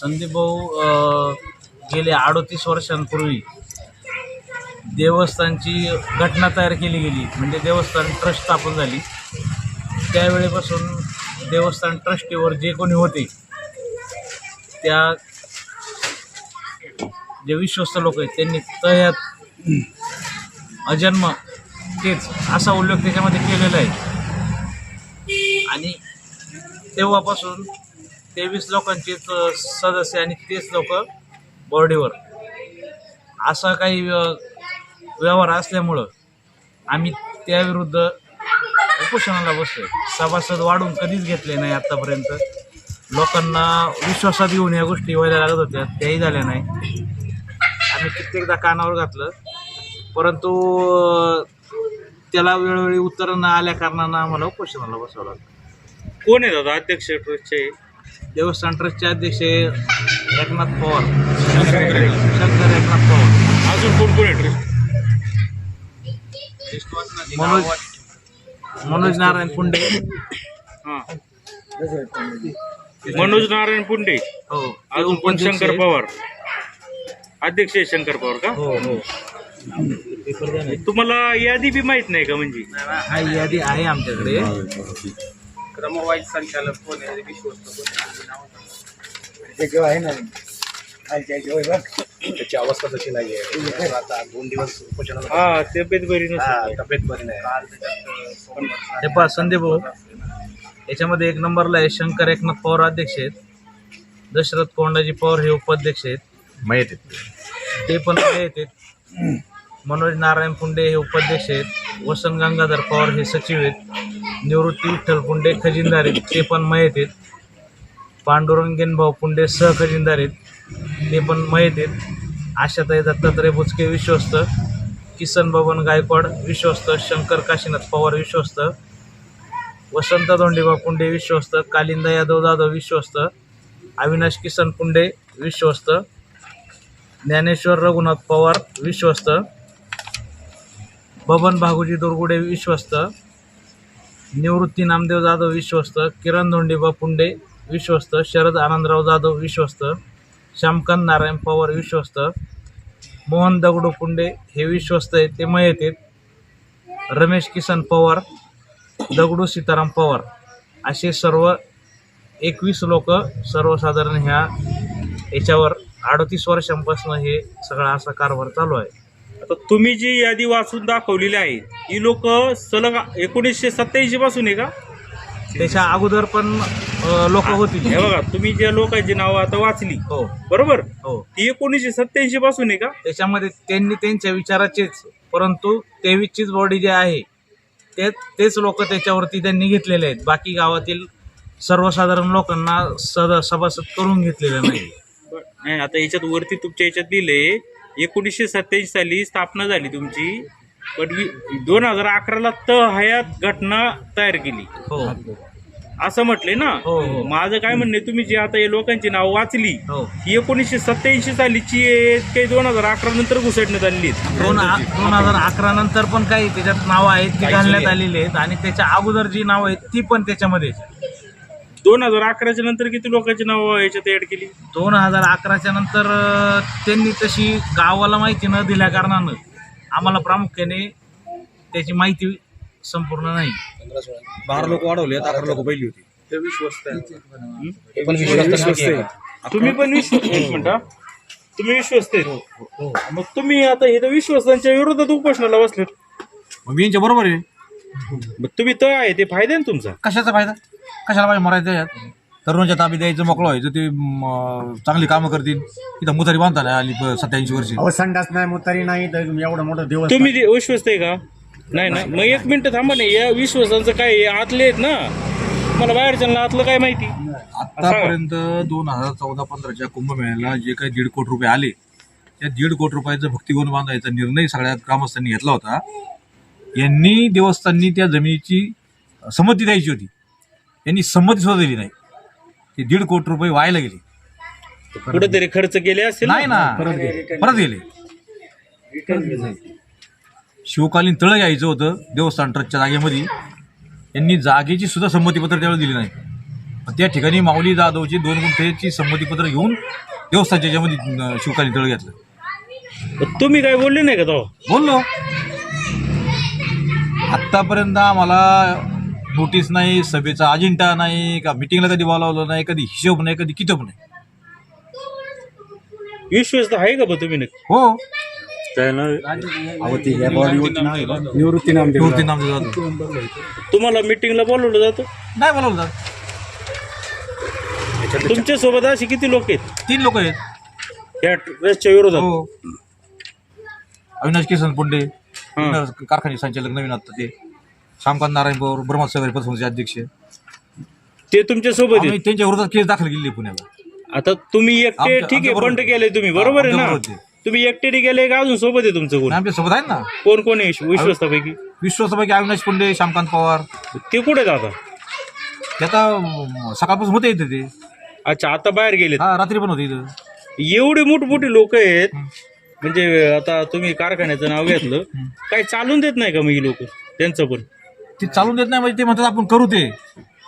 संदीप भाऊ गेले अडोतीस वर्षांपूर्वी देवस्थानची घटना तयार केली गेली. म्हणजे देवस्थान ट्रस्ट स्थापन झाली. त्यावेळेपासून देवस्थान ट्रस्टीवर जे कोणी होते त्या जे विश्वस्त लोक आहेत त्यांनी तयात अजन्म तेच असा उल्लेख त्याच्यामध्ये केलेला आहे. आणि तेव्हापासून तेवीस लोकांचेच सदस्य आणि तेच लोक बॉडीवर. असा काही व्य- व्यवहार असल्यामुळं आम्ही त्याविरुद्ध उपोषणाला बसतोय सभासद वाढून कधीच घेतले नाही आत्तापर्यंत लोकांना विश्वासात घेऊन या गोष्टी व्हायला लागत होत्या त्याही झाल्या नाही. आम्ही कित्येकदा कानावर घातलं. परंतु त्याला वेळोवेळी उत्तरं न आल्या कारणानं आम्हाला उपोषणाला बसावं लागलं. कोण आहे दादा अध्यक्ष ट्रस्टचे? देवस्थान ट्रस्टचे अध्यक्ष एकनाथ पवार. शंकर एकनाथ पवार. अजून कोण कोण आहे ट्रस्ट? मनोज मनोज नारायण पुंडे हां. मनोज नारायण पुंडे हो. अजून कोण? शंकर पवार. अध्यक्ष आहे शंकर पवार का? हो हो. तुम्हाला यादी बी माहीत नाही का म्हणजे? हा यादी आहे आमच्याकडे. क्रमवाईज संचालक कोण आहे? विश्वस्त त्याची अवस्था तशी नाहीये. आता दोन दिवस उपोषणाला हा तब्येत बरी हा, तब्येत बरी नाही. हे पहा संदीप भाऊ. याच्यामध्ये एक नंबरला आहे शंकर एकनाथ पवार अध्यक्ष आहेत. दशरथ कोंडाजी पवार हे उपाध्यक्ष आहेत. माहिती ते. पण आहेत. मनोज नारायण पुंडे हे उपाध्यक्ष आहेत. वसंत गंगाधर पवार हे सचिव आहेत. निवृत्ती विठ्ठल पुंडे खजिनदार आहेत ते पण मयत आहेत. पांडुरंगेन भाऊ पुंडे सहखजिनदार आहेत ते पण मयत आहेत. आशाताई दत्तात्रय बुचके विश्वस्त किसन बबन गायकवाड विश्वस्त शंकर काशीनाथ पवार विश्वस्त वसंत धोंडेबा पुंडे विश्वस्त कालिंदा यादव जाधव विश्वस्त अविनाश किसन पुंडे विश्वस्त ज्ञानेश्वर रघुनाथ पवार विश्वस्त बबन भागुजी दुर्गुडे विश्वस्त निवृत्ती नामदेव जाधव विश्वस्त किरण धोंडीबा पुंडे विश्वस्त शरद आनंदराव जाधव विश्वस्त श्यामकांत नारायण पवार विश्वस्त मोहन दगडू पुंडे हे विश्वस्त आहेत ते मयत आहेत रमेश किसन पवार दगडू सीताराम पवार. असे सर्व एकवीस लोक सर्वसाधारण ह्या याच्यावर अडतीस वर्षांपासून हे सगळा असा कारभार चालू आहे. आता तुम्ही जी यादी वाचून दाखवलेली आहे ही लोक सलग एकोणीसशे सत्याऐंशी पासून आहे का? त्याच्या अगोदर पण लोक होतील हे बघा तुम्ही ज्या लोकांची नावं आता वाचली हो. बरोबर? हो. ती एकोणीसशे सत्याऐंशी पासून आहे का? त्याच्यामध्ये त्यांनी त्यांच्या विचाराचेच परंतु तेवीसचीच बॉडी जे आहे ते तेच लोक त्याच्यावरती त्यांनी घेतलेले आहेत. बाकी गावातील सर्वसाधारण लोकांना सद सभासद करून घेतलेलं नाही. नाही आता याच्यात वरती तुमच्या याच्यात दिले एकोणीसशे सत्याऐंशी साली स्थापना झाली तुमची. पण दोन हजार अकराला त हयात घटना तयार केली. हो. असं म्हटले ना? हो, हो. माझं काय म्हणणे तुम्ही जी आता या लोकांची नाव वाचली हो. ही एकोणीसशे सत्याऐंशी सालीची आहेत, काही दोन हजार अकरा नंतर घुसडण्यात आलेली आहेत. दोन दोन हजार अकरा नंतर पण काही त्याच्यात नावं आहेत ती घालण्यात आलेली आहेत आणि त्याच्या अगोदर जी नावं आहेत ती पण त्याच्यामध्ये दोन हजार अकराच्या नंतर किती लोकांची नाव याच्यात ऍड केली? दोन हजार अकराच्या नंतर अं, त्यांनी तशी गावाला माहिती न दिल्या कारणानं आम्हाला प्रामुख्याने त्याची माहिती संपूर्ण नाही. बारा लोक वाढवले अकरा लोक पहिली होती. ते विश्वस्त आहे. हे? पण विश्वास आहे. तुम्ही पण विश्व एक मिनिट हा. तुम्ही विश्वस्त आहेत मग तुम्ही आता हे तर विश्वस्तांच्या विरोधात उपोषणाला बसलेत. मग मी यांच्या बरोबर आहे. मग तुम्ही तर आहे ते फायदा आहे ना तुमचा? कशाचा फायदा? कशाला पाहिजे मरायचं यात? तरुणाच्या ताबी द्यायचं मोकळं व्हायचं ते म, चांगली कामं करतील. इथं मुतारी बांधता नाही आली सत्याऐंशी वर्षी. अहो संडास नाही मुतारी नाही तर एवढं मोठं दिवस तुम्ही ते विश्वस्त आहे का? नाही ना मग एक मिनिट थांबा ना या विश्वासांचं काय आहे? आतले आहेत ना? मला बाहेरच्या आतलं काय माहिती? आतापर्यंत दोन हजार चौदा पंधराच्या कुंभमेळ्याला जे काही दीड कोटी रुपये आले त्या दीड कोटी रुपयाचं भक्तिवन बांधायचा निर्णय सगळ्या ग्रामस्थांनी घेतला होता. यांनी देवस्थाननी त्या जमिनीची संमती द्यायची होती. यांनी संमती सुद्धा दिली नाही. ते दीड कोटी रुपये व्हायला गेले. कुठेतरी खर्च केले असेल नाही ना. परत गेले. शिवकालीन तळ यायचं होतं देवस्थान ट्रस्टच्या जागेमध्ये. यांनी जागेची सुद्धा संमतीपत्र त्यावेळी दिली नाही. त्या ठिकाणी माऊली जाधवची दोन गुंठेची संमतीपत्र घेऊन देवस्थानच्या याच्यामध्ये अं, शिवकाली तळ घेतलं. पण तुम्ही काय बोलले नाही का तो बोललो. आत्तापर्यंत आम्हाला नोटीस नाही सभेचा अजेंडा नाही का मिटिंगला कधी बोलावलं नाही कधी हिशोब नाही कधी किताब नाही. विश्वास तर आहे का बा तुम्ही? नक्की हो निवृत्ती नाम निवृत्ती नामदेव जाधव तुम्हाला मिटिंगला बोलवलं जातं? नाही बोलावलं जात. तुमच्यासोबत असे किती लोक आहेत? तीन लोक आहेत. या ट्रस्टच्या विरोधात? हो. अविनाश किसन पुंडे. कारखाने संचालक नवीन आता ते. श्यामकांत नारायण पवार ब्रह्मसागर पतसंस्थेचे अध्यक्ष ते तुमच्यासोबत आम्ही आहेत त्यांच्या विरोधात केस दाखल केली आहे पुण्याला. आता तुम्ही एकटे आमच्या- ठीक आहे आमच्या बंड बरोबर. केले तुम्ही बरोबर आहे आमच्या ना? बरोबर आहे. तुम्ही एकटेने गेले का अजून सोबत आहे तुमचं कोण? आणि आमच्यासोबत आहेत ना. कोण कोण आहे? विश्वासापैकी विश्वासापैकी अविनाश पुंडे श्यामकांत पवार. ते कुठे आहेत आता? ते आता अं, सकाळपासून होते इथे ते. अच्छा आता बाहेर गेलेत. हा रात्री पण होते इथं. एवढे मोठमोठे लोक आहेत म्हणजे आता तुम्ही कारखान्याचं नाव घेतलं. काही चालून देत नाही का मग ही लोक? त्यांचं पण. ते चालून देत नाही म्हणजे ते म्हणतात आपण करू ते.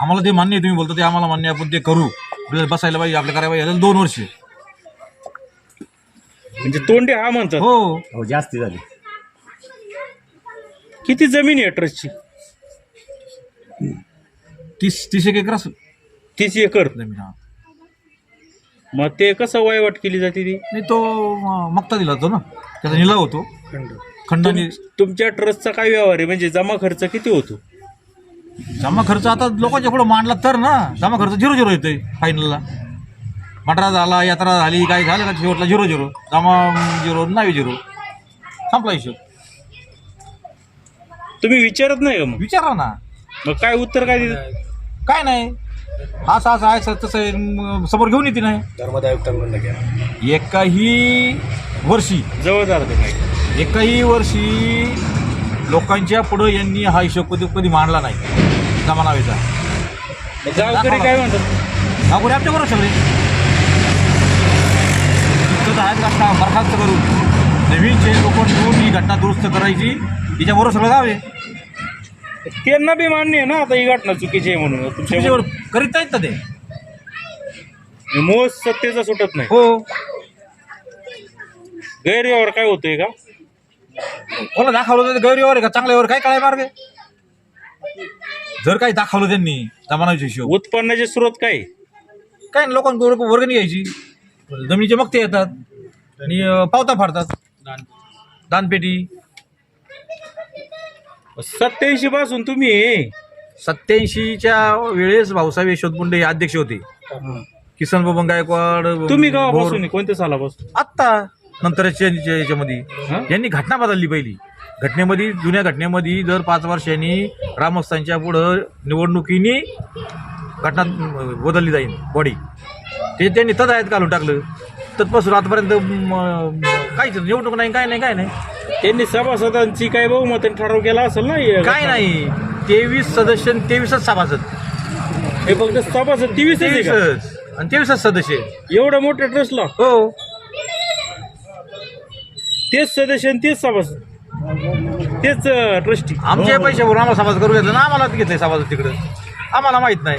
आम्हाला ते मान्य आहे तुम्ही बोलता ते आम्हाला मान्य आहे आपण ते करू. आपल्याला बसायला पाहिजे आपल्या करायला पाहिजे याला दोन वर्ष. म्हणजे तोंडे हा म्हणतात. हो. हो जास्ती झाली. किती जमीन आहे ट्रस्टची तीस तीस एक एकर असेल. तीस एकर. जमीन हा. मग ते कसं वायवाट केली जाते ती? नाही तो अं, मक्ता दिला होतो ना. त्याचा निलाव होतो. खंडाने तुमच्या ट्रस्टचा काय व्यवहार आहे? म्हणजे जमा खर्च किती होतो? जमा खर्च आता लोकांच्या पुढे मांडला तर ना जमा खर्च झिरो झिरो येतोय फायनलला. मटरा झाला यात्रा झाली काय झालं का शेवटला झिरो झिरो. जमा झिरो नाही झिरो. संपला हिशोब. तुम्ही विचारत नाही का मग? विचारा ना. मग काय उत्तर काय देतात काय नाही. असं असं आहे सर तसं आहे. म, समोर घेऊन येते नाही धर्मदायुक्तांकडून घ्या. एकाही वर्षी. जवळ झालं ते काय? एकाही वर्षी लोकांच्या पुढं यांनी हा हिशोब कधी कधी मांडला नाही. जमा नावेचा मग गावकरी काय म्हणतात? अगोदर आमच्या बरोबर सगळे तिथं आहेत घटना बरखास्त करून. नवीन जे लोक घेऊन ही घटना दुरुस्त करायची. तिच्याबरोबर सगळं गाव आहे. त्यांना बी मान्य आहे ना आता ही घटना चुकीची आहे म्हणून. तुमच्या तिच्याबरोबर करीत नाहीत ना ते. मोह सत्तेचा सुटत नाही. हो. गैरव्यवहार काय होतोय का? कोणाला दाखवलं तर आहे का? चांगल्यावर काय कळाय मार्ग आहे? जर काही दाखवलं त्यांनी जमानाचा हिशोब. उत्पन्नाचे स्रोत काय? काय नाही, लोकांकडून वर्गणी घ्यायची. जमिनीचे मक्ते येतात आणि अं, पावता फाडतात. दानपेटी. सत्याऐंशी पासून तुम्ही? सत्याऐंशीच्या वेळेस भाऊसाहेब यशवंत मुंडे हे अध्यक्ष होते. किसन बबन गायकवाड तुम्ही गावापासून कोणत्या सालापासून? आत्ता. नंतरच्या याच्या- याच्यामध्ये? यांनी घटना बदलली पहिली. घटनेमध्ये जुन्या घटनेमध्ये दर पाच वर्षांनी ग्रामस्थांच्या पुढं निवडणुकीने घटना बदलली जाईल बॉडी ते त्यांनी तदायत घालून टाकलं. तत्पासून आतापर्यंत काहीच निवडणूक नाही काय नाही काय नाही. त्यांनी सभासदांची काय बहुमत ठराव केला असेल ना काय नाही. तेवीस सदस्य तेवीसच सभासद. हे फक्त सभासद तेवीस तेवीसच. आणि तेवीसच सदस्य. एवढ्या मोठ्या ट्रस्टला? हो. तेच सदस्य आणि तेच सभासद तेच ट्रस्टी. आमच्या पैशावर आम्हाला सभासद करू घेतलं ना? आम्हाला घेतलंय सभासद तिकडं. आम्हाला माहीत नाही.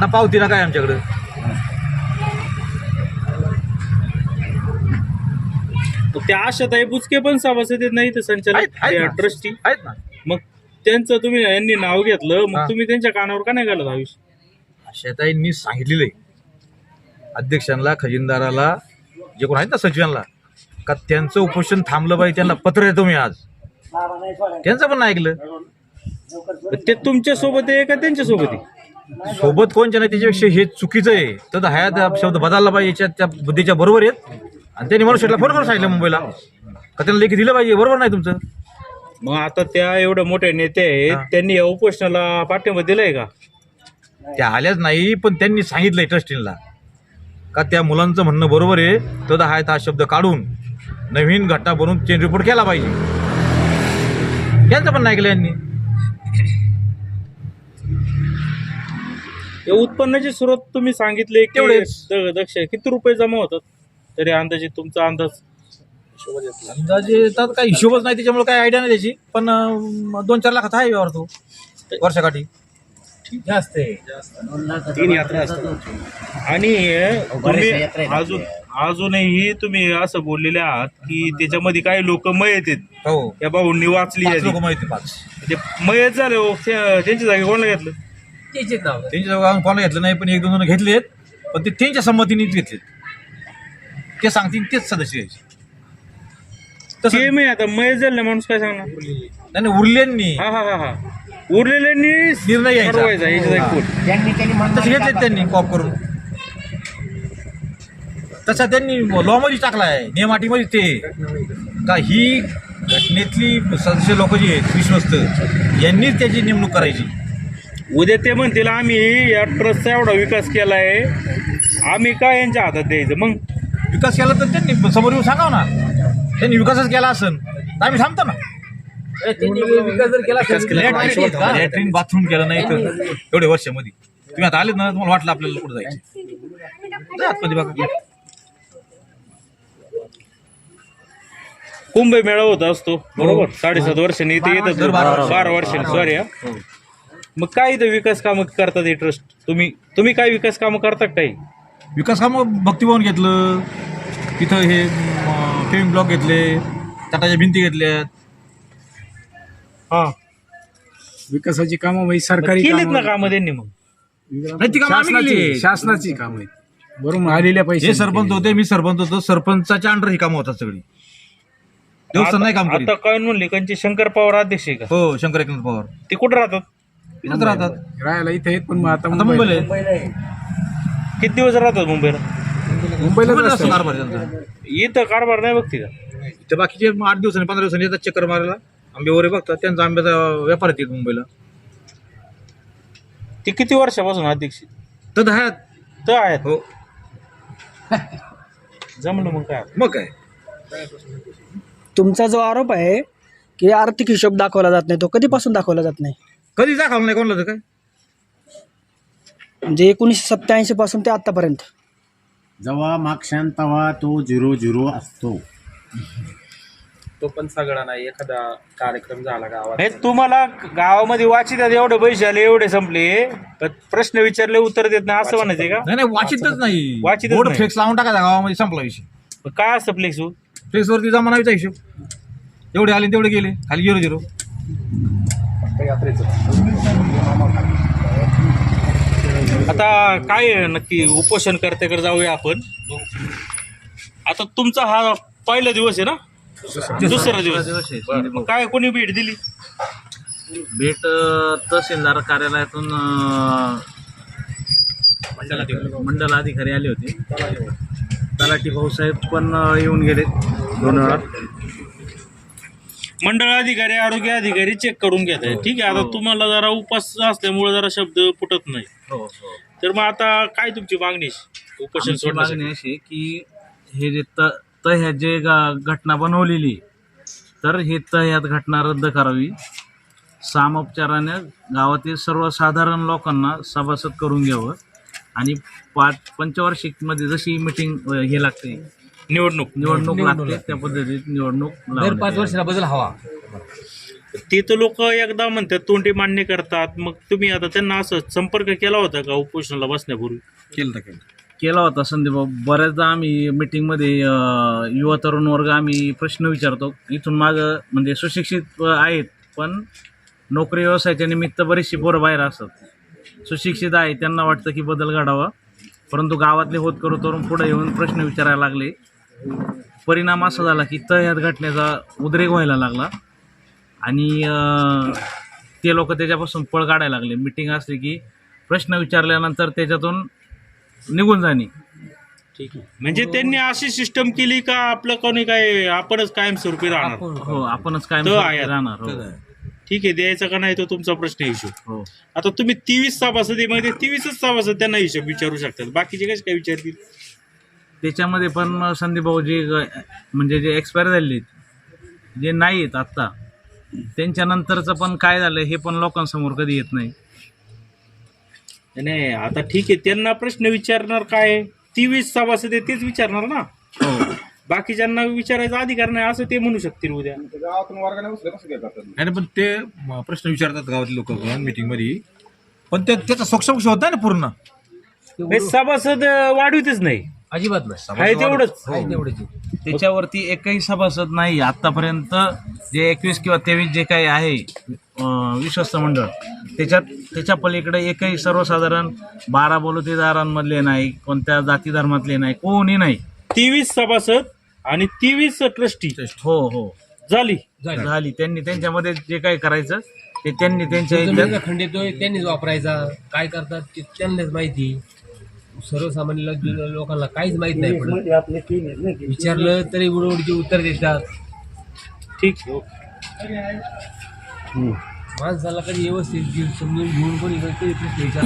ना पावती ना काय आमच्याकडं? त्या आशाताई बुचके पण सभासद आहेत नाही आहेत- आहेत संचालक ना. ट्रस्टी. आहेत ना. मग त्यांचं तुम्ही यांनी नाव घेतलं मग. तुम्ही त्यांच्या कानावर का नाही घालत हा विषय शेताईंनी सांगितलेलं आहे अध्यक्षांना खजिनदाराला जे कोण आहेत ना सचिवांना का त्यांचं उपोषण थांबलं पाहिजे त्यांना पत्र देतो मी आज. त्यांचं पण ऐकलं. ते तुमच्यासोबत आहे का त्यांच्यासोबत आहे? सोबत कोणच्या नाही त्याच्यापेक्षा हे चुकीचं आहे. तर हयात शब्द बदलला पाहिजे याच्यात त्या बुद्धीच्या बरोबर आहेत. आणि त्यांनी मनुष्याला फोन करून सांगितलं मुंबईला. का त्यांना लेखी दिलं पाहिजे बरोबर नाही तुमचं. मग आता त्या एवढ्या मोठ्या नेते आहेत. त्यांनी या उपोषणाला पाठिंबा दिलाय का? त्या आल्याच नाही पण त्यांनी सांगितलंय ट्रस्टीला का त्या मुलांचं म्हणणं बरोबर आहे. तर हयात हा शब्द काढून नवीन घटना बनवून चेंज रिपोर्ट केला पाहिजे. यांचं पण नाही ऐकलं यांनी या उत्पन्नाचे स्रोत तुम्ही सांगितले की तेवढेच. द- दक्ष किती रुपये जमा होतात? तरी अंदाजे तुमचा अंदाज. अंदाजे येतात काही हिशोबच नाही त्याच्यामुळे काही आयडिया नाही त्याची. पण अं, दोन चार लाखाचा आहे व्यवहार तो वर्षाकाठी. जास्त आहे. तीन यात्रा असतात. आणि तुम्ही अजून अजूनही तुम्ही असं बोललेले आहात की त्याच्यामध्ये काही लोक मयत आहेत. हो. या भाऊंनी वाचली पाच यादी. लोक माहिती पाच. ते मयत झाले हो त्या- त्यांच्या जागी कोणाला घेतलं? त्याचेच नाव त्यांच्या जागा कोणाला घेतलं नाही पण एक दोन जण घेतलेत पण ते त्यांच्या संमतीनेच घेतलेत. ते सांगतील तेच सदस्य घ्यायचे तसं ते मी आता मयत झाले माणूस काय सांगणार? त्याने उरल्यांनी हा हा हा हा. उरलेल्यांनी निर्णय घ्यायचा. ठरवायचा याच्या जागी कोण. त्यांनी त्यांनी तसे घेतलेत त्यांनी कॉप करून. तसा त्यांनी लॉ मध्ये टाकलाय नियमाटीमध्ये ते. का ही घटनेतली सदस्य लोक जी आहेत विश्वस्त यांनीच त्याची नेमणूक करायची. उद्या ते म्हणतील आम्ही या ट्रस्टचा एवढा विकास केलाय. आम्ही काय यांच्या हातात द्यायचं? मग? विकास केला तर त्यांनी समोर येऊन सांगाव ना. त्यांनी विकासच केला असेल तर आम्ही थांबतो ना. केला आहे? लॅट्रिन बाथरूम केलं नाही तर एवढे वर्षामध्ये. तुम्ही आता आलेत ना तुम्हाला वाटलं आपल्याला कुठं जायचं? आतमध्ये बघा. कुंभमेळा होत असतो बरोबर? साडेसात वर्षांनी इथे येतात बारा वर्षांनी. सॉरी हा. मग काय इथं विकास कामं करतात हे ट्रस्ट तुम्ही तुम्ही काय विकास कामं करता का काही? विकास कामं भक्तिभवन घेतलं तिथं हे फेमिंग ब्लॉक घेतले टाटाच्या भिंती घेतल्यात. हा. विकासाची कामं म्हणजे सरकारी केलीत ना कामं त्यांनी मग? नाही, ती कामं आम्ही केली. शासनाची शासनाची काम आहेत. बरोबर आलेल्या पैसे हे सरपंच होते मी सरपंच होतो सरपंचाच्या अंडर ही कामं होतात सगळी. देवस्थान नाही काम करीत. आता काय म्हणले कंचे शंकर पवार अध्यक्ष आहे का? हो शंकर एकनाथ पवार. ते कुठं राहतात? इथंच राहतात. राहायला इथे आहेत पण मग आता आता मुंबईला मुंबईला आहे. किती दिवस राहतात मुंबईला? मुंबईला असतो. कारभार त्यांचा. इथं कारभार नाही बघते का? ते बाकीचे मग आठ दिवसांनी पंधरा दिवसांनी येतात चक्कर मारायला. आंबे वगैरे बघतात त्यांचा आंब्याचा व्यापार येतात मुंबईला. ते किती वर्षापासून अध्यक्ष? तर आहेत. तर आहेत? हो. जमलं मग काय? मग काय? तुमचा जो आरोप आहे की आर्थिक हिशोब दाखवला जात नाही तो कधीपासून दाखवला जात नाही? कधी दाखवलं नाही कोणाला तर काय? म्हणजे एकोणीसशे सत्याऐंशी पासून ते आतापर्यंत. जेव्हा मागशान तेव्हा तो झिरो झिरो असतो. तो पण सगळा नाही एखादा कार्यक्रम झाला गावात. हे तुम्हाला गावामध्ये वाचितात एवढे पैसे आले एवढे संपले पण प्रश्न विचारले उत्तर देत नाही असं म्हणायचे का? नाही नाही वाचितच नाही. वाचितच बोर्ड नाही. फ्लेक्स लावून टाकायचा गावामध्ये संपला विषय. पण काय असतं फ्लेक्स फ्लेक्सवरती जमा नाहीचा हिशोब. एवढे आले तेवढे गेले खाली झिरो झिरो आता काय आहे नक्की उपोषण करतेकडे जाऊया आपण. आता तुमचा हा पहिला दिवस आहे ना? दुसरा दिवस. आहे. बरं. मग काय कोणी भेट दिली? भेट अं, तहसीलदार कार्यालयातून अं, मंडल अधिकारी आले होते. तलाठी भाऊसाहेब पण येऊन गेले दोन वेळा. मंडळ अधिकारी आरोग्य अधिकारी चेक करून घेत आहे ठीक आहे आता तुम्हाला जरा उपास असल्यामुळे जरा शब्द फुटत नाही. हो हो. तर मग आता काय तुमची मागणी आहे? उपोषण आमची सोडण्यासाठी. मागणी अशी की हे जे त तह्यात जे गा- घटना बनवलेली तर हे तह्यात घटना रद्द करावी. सामोपचाराने गावातील सर्वसाधारण लोकांना सभासद करून घ्यावं. आणि पाच पंचवार्षिकमध्ये जशी मिटिंग हे लागते. निवडणूक. निवडणूक लागते त्या पद्धतीत निवडणूक लावण्यात यावी. बदल हवा. ते तर लोक एकदा म्हणतात तोंडी मान्य करतात. मग तुम्ही आता त्यांना असं संपर्क केला होता का उपोषणाला बसण्यापूर्वी? केलं तर केलं केला होता संदीप भाऊ बऱ्याचदा आम्ही मिटिंगमध्ये अं, युवा तरुण वर्ग आम्ही प्रश्न विचारतो. इथून मागं म्हणजे सुशिक्षित अं, आहेत पण नोकरी व्यवसायाच्या निमित्त बरीचशी पोरं बाहेर असतात. सुशिक्षित आहे त्यांना वाटतं की बदल घडावा. परंतु गावातले होत करू तरुण पुढे येऊन प्रश्न विचारायला लागले. परिणाम असा झाला की तह्यात घटनेचा उद्रेक व्हायला लागला. आणि ते लोक त्याच्यापासून पळ काढायला लागले. मिटिंग असली की प्रश्न विचारल्यानंतर त्याच्यातून निघून जाणे. ठीक आहे. म्हणजे त्यांनी अशी सिस्टम केली का आपलं कोणी काय आपणच कायमस्वरूपी राहणार? हो आपणच काय तो आहे. राहणार हो. ठीक आहे द्यायचा का नाही तो तुमचा प्रश्न हिशोब हो. आता तुम्ही तेवीस सभासदीमध्ये तेवीसच सभासद त्यांना हिशोब विचारू शकतात. बाकीचे कसे काय विचारतील? त्याच्यामध्ये पण संदीप भाऊ जे ग- म्हणजे जे एक्सपायर झाले जे नाही आहेत आत्ता त्यांच्यानंतरचं पण काय झालं हे पण लोकांसमोर कधी येत नाही. नाही आता ठीक आहे त्यांना प्रश्न विचारणार काय? तेवीस सभासद आहे तेच विचारणार ना? हो. बाकीच्यांना विचारायचा अधिकार नाही असं ते म्हणू शकतील उद्या. गावातून वर्गाने कसं नाही पण ते म, प्रश्न विचारतात गावातले लोक मीटिंगमध्ये पण ते त्याचा सोक्षमक्ष होत नाही ना पूर्ण? हे सभासद अं, वाढवितच नाही. अजिबात नाही. आहे तेवढंच. त्याच्यावरती एकही सभासद नाही. आतापर्यंत जे एकवीस किंवा तेवीस जे काही आहे अं, विश्वस्त मंडळ त्याच्यात त्याच्या पलीकडे एकही सर्वसाधारण बारा बलुतेदारांमधले नाही कोणत्या जाती धर्मातले नाही कोणी नाही. तेवीस सभासद आणि तेवीस ट्रस्टी हो हो. झाली. झाली. त्यांनी त्यांच्यामध्ये जे काही करायचं ते त्यांनी त्यांच्या इथल्या खंड येतोय त्यांनीच वापरायचा. काय करतात ते त्यांनाच माहिती. सर्वसामान्य लो- लोकांना काहीच माहीत नाही पडत. विचारलं तरी उडवडीचे उत्तर देतात. ठीक. माणसाला कधी व्यवस्थित समजून घेऊन कोणी कधी प्रश्न विचारला